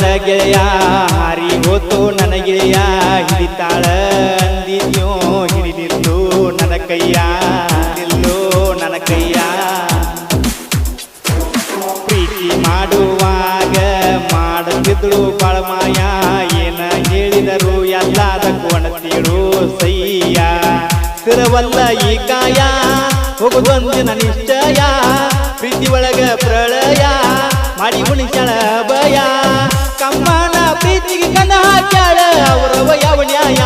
ನನ್ನ ಗೆಳೆಯ ಹಾರಿ ಹೋತು ನನ್ನ ಗೆಳೆಯ ಹಿಡಿತಾಳ? ಅಂದಿದ್ಯೋ? ಹಿಡಿದಿತ್ತು ನನ್ನ ಕೈಯ ಇಲ್ಲೋ ನನ್ನ ಕೈಯ ಪ್ರೀತಿ ಮಾಡುವಾಗ ಮಾಡುತ್ತಿದ್ಳು ಬಾಳಮಾಯ ಏನ ಹೇಳಿದರು ಎಲ್ಲದಕ್ಕೂ ಅಣತಿರು ಸೈಯ. ಸ್ಥಿರವಲ್ಲ ಈ ಕಾಯ ಹೋಗುದೊಂದಿನ ನಿಶ್ಚಯ. ಪ್ರೀತಿ ಒಳಗ ಪ್ರಳಯ. ಹಾಡಿ ಉಣಿಸ್ಯಾಳ ಬಯ ಕಮ್ಮನ ಪ್ರೀತಿಗೆ ಕನ ಹಾಕ್ಯಾಳ ಅವರವ ಯಾವ ನ್ಯಾಯ?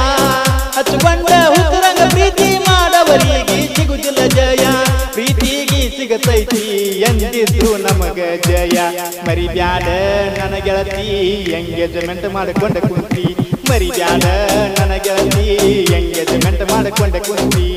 ಹಚ್ಕೊಂಡ ಹುತ್ತರಂಗ ಪ್ರೀತಿ ಮಾಡವರಿಗೆ ಸಿಗುತ್ತಿಲ್ಲ ಜಯ. ಪ್ರೀತಿಗೆ ಸಿಗತೈತಿ ಎಂದಿದ್ದು ನಮಗ ಜಯ. ಮರಿಬ್ಯಾಡ ನನ್ನ ಗೆಳತಿ ಎಂಗೇಜ್ಮೆಂಟ್ ಮಾಡಿಕೊಂಡ ಕುಂತಿ. ಮರಿಬ್ಯಾಡ ನನ್ನ ಗೆಳತಿ ಎಂಗೇಜ್ಮೆಂಟ್ ಮಾಡಿಕೊಂಡ ಕುಂತಿ.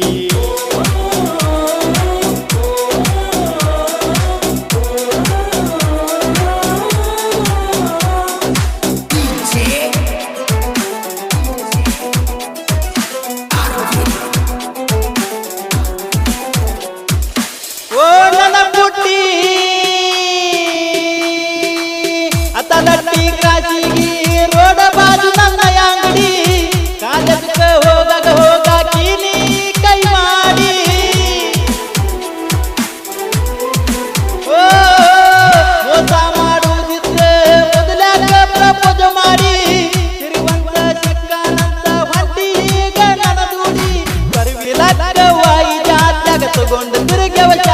ya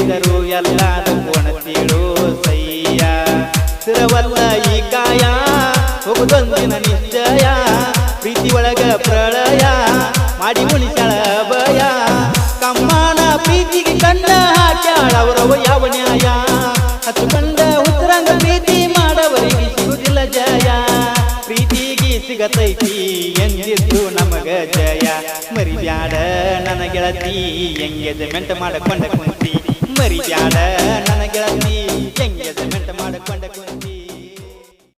ಹೇಳಿದರು ಎಲ್ಲದಕ್ಕೂ ಕೊಣತಿಳು ಸಯ್ಯ. ಸ್ಥಿರವಲ್ಲ ಈ ಕಾಯ, ಹೋಗುದೊಂದಿನ ನಿಶ್ಚಯ. ಪ್ರೀತಿ ಒಳಗ ಪ್ರಳಯ, ಮಾಡಿ ಮುಳಿಸಳ ಭಯ. ಕಮ್ಮನ ಪ್ರೀತಿಗೆ ಕಂಡ ಹಾಕ್ಯಾಳ ಅವರವ ಯಾವ ನ್ಯಾಯ? ಹತ್ತುಕೊಂಡ ಉತ್ತರಂಗ ಪ್ರೀತಿ ಮಾಡವರಿಗೆ ಸಿಗುದಿಲ್ಲ ಜಯ. ಪ್ರೀತಿಗೆ ಸಿಗತೈತಿ ಎಂದಿದ್ದು ನಮಗ ಜಯ. ಮರಿಬ್ಯಾಡ, ನನ್ನ ಗೆಳತಿ ಎಂಗೇಜ್ಮೆಂಟ್ ಮಾಡಕೊಂಡ ಕುಂತಿ. ಮರಿಬ್ಯಾಡ ನನಗೆ ಗೆಳತಿ ಹೆಂಗೆ ಮಾಡಕೊಂಡ? ಕುಂತಿ